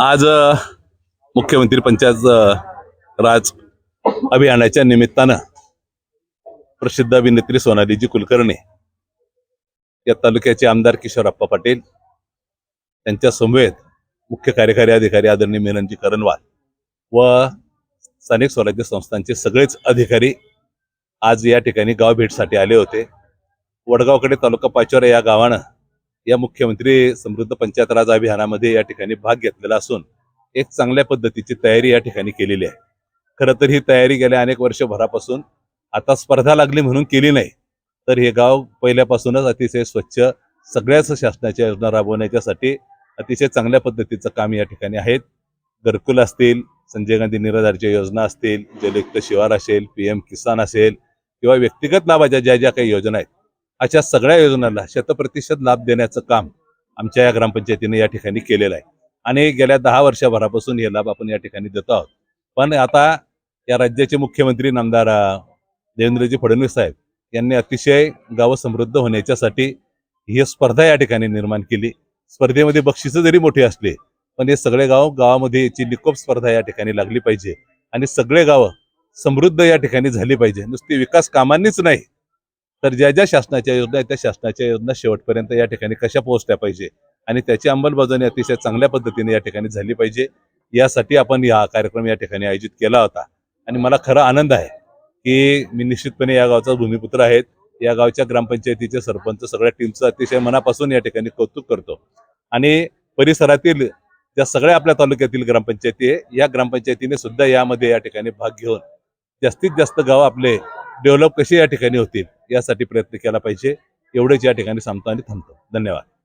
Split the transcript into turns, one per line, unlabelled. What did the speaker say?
आज मुख्यमंत्री पंचायत राज अभियानाच्या निमित्तानं प्रसिद्ध अभिनेत्री सोनालीजी कुलकर्णी या तालुक्याचे आमदार किशोरप्पा पाटील त्यांच्या समवेत मुख्य कार्यकारी अधिकारी आदरणीय मेननजी करणवाल व स्थानिक स्वराज्य संस्थांचे सगळेच अधिकारी आज या ठिकाणी गाव भेटसाठी आले होते. वडगावकडे तालुका पाचोरा या गावानं या मुख्यमंत्री समृद्ध पंचायत राज अभियानामध्ये या ठिकाणी भाग घेतलेला असून एक चांगल्या पद्धतीची तयारी या ठिकाणी केलेली आहे. खरं तर ही तयारी गेल्या अनेक वर्षभरापासून आता स्पर्धा लागली म्हणून केली नाही. तर हे गाव पहिल्यापासूनच अतिशय स्वच्छ सगळ्याच शासनाच्या योजना राबवण्याच्यासाठी अतिशय चांगल्या पद्धतीचं काम या ठिकाणी आहेत. घरकुल असतील संजय गांधी निराधारच्या योजना असतील जलयुक्त शिवार असेल पी एम किसान असेल किंवा व्यक्तिगत लाभाच्या ज्या ज्या काही योजना आहेत अशा सगळ्या योजनांना शतप्रतिशत लाभ देण्याचं काम आमच्या या ग्रामपंचायतीने या ठिकाणी केलेलं आहे. आणि गेल्या दहा वर्षभरापासून हे लाभ आपण या ठिकाणी देतो आहोत. पण आता या राज्याचे मुख्यमंत्री नामदार देवेंद्रजी फडणवीस साहेब यांनी अतिशय गावं समृद्ध होण्याच्यासाठी ही स्पर्धा या ठिकाणी निर्माण केली. स्पर्धेमध्ये बक्षिसं जरी मोठी असली पण हे सगळे गाव गावामध्ये याची लिकोप स्पर्धा या ठिकाणी लागली पाहिजे. आणि सगळे गावं समृद्ध या ठिकाणी झाली पाहिजे. नुसती विकास कामांनीच नाही तर ज्या ज्या शासनाच्या योजना आहेत त्या शासनाच्या योजना शेवटपर्यंत या ठिकाणी कशा पोहोचल्या पाहिजे? आणि त्याची अंमलबजावणी अतिशय चांगल्या पद्धतीने या ठिकाणी झाली पाहिजे. यासाठी आपण या कार्यक्रम या ठिकाणी आयोजित केला होता. आणि मला खरा आनंद आहे की मी निश्चितपणे या गावचा भूमिपुत्र आहेत. या गावच्या ग्रामपंचायतीचे सरपंच सगळ्या टीमचं अतिशय मनापासून या ठिकाणी कौतुक करतो. आणि परिसरातील ज्या सगळ्या आपल्या तालुक्यातील ग्रामपंचायती आहे या ग्रामपंचायतीने सुद्धा यामध्ये या ठिकाणी भाग घेऊन जास्तीत जास्त गाव आपले डेव्हलप कसे या ठिकाणी होतील यासाठी प्रयत्न केला पाहिजे. एवढेच या ठिकाणी सांगतो आणि थांबतो. धन्यवाद.